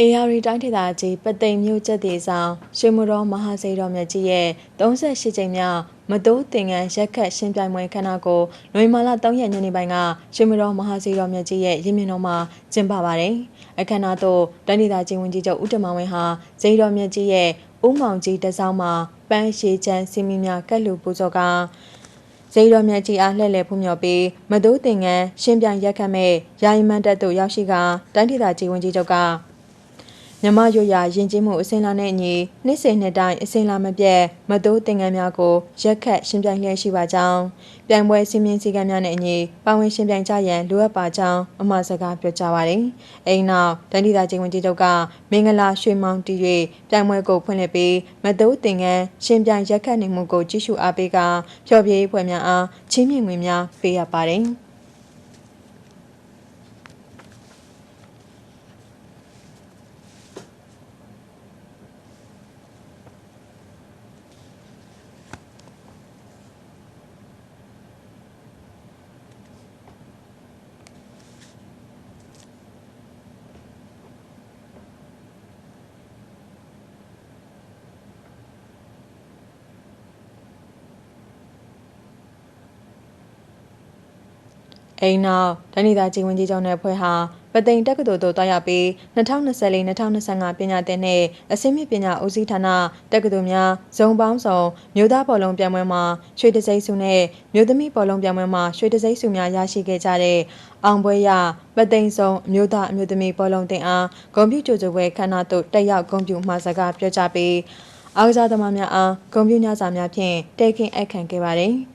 အေယာရီတိုင်းဒေသကြီးပသိမ်မြို့ကျက်တီဆောင်ရွှေမတော်မဟာစေတော်မြတ်ကြီးရဲ့38ကြိမ်မြောက်မတိုးတင်ငန်းရက်ခတ်ရှင်ပြိုင်ပွဲခမ်းနားကိုနိုဝင်ဘာလ3ရက်ညနေပိုင်းကရွှေမတော်မဟာစေတော်မြတ်ကြီးရဲ့ရင်းမြစ်တော်မှာကျင်းပပါတယ်။အခမ်းအနားသို့တိုင်းဒေသကြီးဝန်ကြီးချုပ်ဦးတမန်ဝင်းဟာစေတော်မြတ်ကြီးရဲ့ဦးမောင်ကြီးတစောင်းမှာပန်းရှည်ချမ်းစီမီများကတ်လူပူဇော်ကဇေယျတော်မြတ်ကြီးအားလှည့်လည်ဖူးမြော်ပြီးမတိုးတင်ငန်းရှင်ပြိုင်ရက်ခတ်မဲ့ယာယီမန်တပ်သို့ရောက်ရှိကတိုင်းဒေသကြီးဝန်ကြီးချုပ်က မြမရွရယဉ်ကျေးမှုအစဉ်လာနဲ့အညီနှစ်စဉ်နှစ်တိုင်းအစဉ်လာမပြတ်မတိုးတင်ငန်းများကိုရက်ခတ်ရှင်ပြိုင်လျက်ရှိပါကြောင်းပြိုင်ပွဲစီမင်းစည်းကမ်းများနဲ့အညီပါဝင်ရှင်ပြိုင်ကြရန်လိုအပ်ပါကြောင်းအမှားစကားပြောကြားပါတယ်။အိမ်နောက်တန်တီတာချင်းဝင်ကြီးတို့ကမင်္ဂလာရွှေမောင်တီ၍ပြိုင်ပွဲကိုဖွင့်လှစ်ပြီးမတိုးတင်ငန်းရှင်ပြိုင်ရက်ခတ်နေမှုကိုကြည့်ရှုအားပေးကဖျော်ဖြေပွဲများအားချင်းမြင့်ငွေများပေးရပါတယ်။ အိမ်နောက်ဒဏိတာကြီးဝင်ကြီးကျောင်းနယ်ဖွဲ့ဟာပသိမ်တက္ကသိုလ်သို့တွားရောက်ပြီး2024-2025ပညာသင်နှင့်အစင်းမြင့်ပညာဦးစီးဌာနတက္ကသိုလ်များဇုံပေါင်းစုံမြို့သားဘောလုံးပြိုင်ပွဲမှာရွှေတစိမ့်စုနဲ့မြို့သမီးဘောလုံးပြိုင်ပွဲမှာရွှေတစိမ့်စုများရရှိခဲ့ကြတဲ့အောင်ပွဲရပသိမ်စုံအမျိုးသားအမျိုးသမီးဘောလုံးတင်အားဂုံပြူကြိုကြွယ်ခမ်းနားသို့တက်ရောက်ဂုံပြူမှာစကားပြောကြားပြီးအားကစားသမားများအားဂုံပြူညစာများဖြင့်တိတ်ခင်းအခန့်ခဲ့ပါတယ်။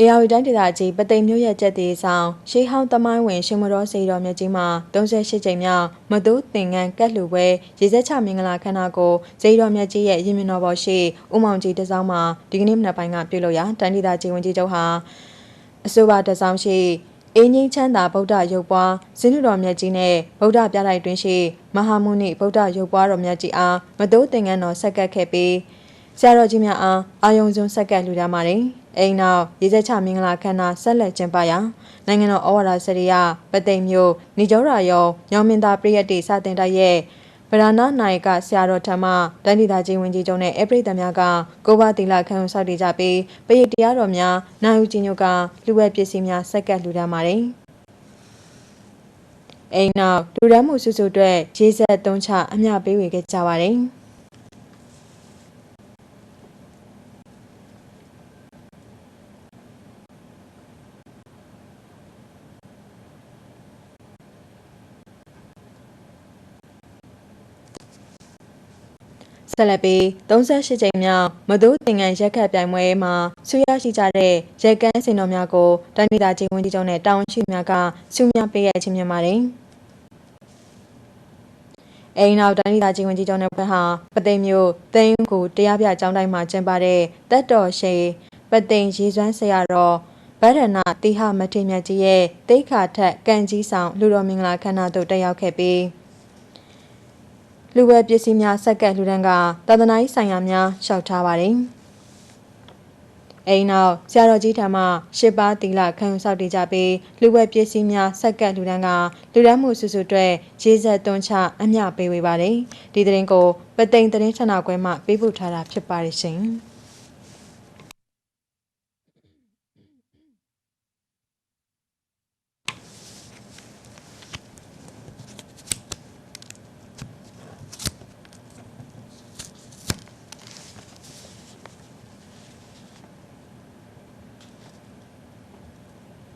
အေယာဝတီတိုင်းဒေသကြီးပသိမ်မြို့ရဲ့ကျက်သေးဆောင်ရှေးဟောင်းသမိုင်းဝင်ရှင်မတော်စေတော်မြတ်ကြီးမှာ38ကြိမ်မြောက်မတိုးသင်္ကန်းကတ်လူပွဲရေစက်ချမင်္ဂလာခမ်းနားကိုစေတော်မြတ်ကြီးရဲ့ရင်မြင်တော်ပေါ်ရှိဦးမောင်ကြီးတစောင်းမှာဒီကနေ့မနက်ပိုင်းကပြုလုပ်ရာတိုင်းဒေသကြီးဝန်ကြီးချုပ်ဟာအဆိုပါတစောင်းရှိအင်းကြီးချမ်းသာဗုဒ္ဓရုပ်ပွားဇင်းတော်မြတ်ကြီးနဲ့ဗုဒ္ဓပြလိုက်တွင်ရှိမဟာမုနိဗုဒ္ဓရုပ်ပွားတော်မြတ်ကြီးအားမတိုးသင်္ကန်းတော်ဆက်ကပ်ခဲ့ပြီးဆရာတော်ကြီးများအားအာယုံစွန်းဆက်ကပ်လှူဒါန်းပါတယ်။ အိမ်နောက်ရေစက်ချမင်္ဂလာခမ်းနားဆက်လက်ကျင်းပရာနိုင်ငံတော်ဩဝါဒစရိယပသိမ်မြို့နေကျောရာယုံညောင်မင်းသားပြည်ရတိစတင်တိုက်ရဲ့ဗရဏနိုင်ကဆရာတော်ထမတိုင်းဒေသကြီးဝင်ကြီးချုပ်နဲ့အပရိသတ်များကကိုဘတီလာခံယူဆောက်တည်ကြပြီးပရိတရားတော်များနိုင်ဦးကြီးညို့ကလူဝဲပစ္စည်းများဆက်ကပ်လှူဒါန်းပါတယ်။အိမ်နောက်လူရမ်းမှုစုစုအတွက်ရေဆက်သုံးချအမျှပေးဝေခဲ့ကြပါတယ်။ ဆက်လက်ပြီး38ကြိမ်မြောက်မတိုးသင်္ကန်းရက်ခတ်ပြိုင်ပွဲမှာဆူရရှိကြတဲ့ရက်ကန်းစင်တော်များကိုတိုင်းဒေသကြီးဝန်ကြီးချုပ်နဲ့တာဝန်ရှိများကဆူများပေးရခြင်းများပါတယ်။အိမ်နောက်တိုင်းဒေသကြီးဝန်ကြီးချုပ်နဲ့ဖွဲ့ဟာပသိမ်မျိုးသိန်းကိုတရားပြကျောင်းတိုင်းမှာကျင်းပတဲ့တက်တော်ရှိပသိမ်ရေစွမ်းဆရာတော်ဗဒနာတိဟမထေမြတ်ကြီးရဲ့တိခါထက်ကံကြီးဆောင်လူတော်မင်္ဂလာခမ်းနားသို့တက်ရောက်ခဲ့ပြီး လူဝဲပစ္စည်းများဆက်ကပ်လှူဒန်းကသာသနာ့ဆိုင်ရာများလျှောက်ထားပါတယ်။အိမ်နောက်ဆရာတော်ကြီးထံမှရှစ်ပါးတီလာခံယူဆောက်တည်ကြပြီးလူဝဲပစ္စည်းများဆက်ကပ်လှူဒန်းကလူဒန်းမှုစုစုအတွက်ရေဆက်သွန်းချအမျှပေးဝေပါတယ်။ဒီသတင်းကိုပသိမ်သတင်းဌာနခွဲမှပေးပို့ထားတာဖြစ်ပါတယ်ရှင်။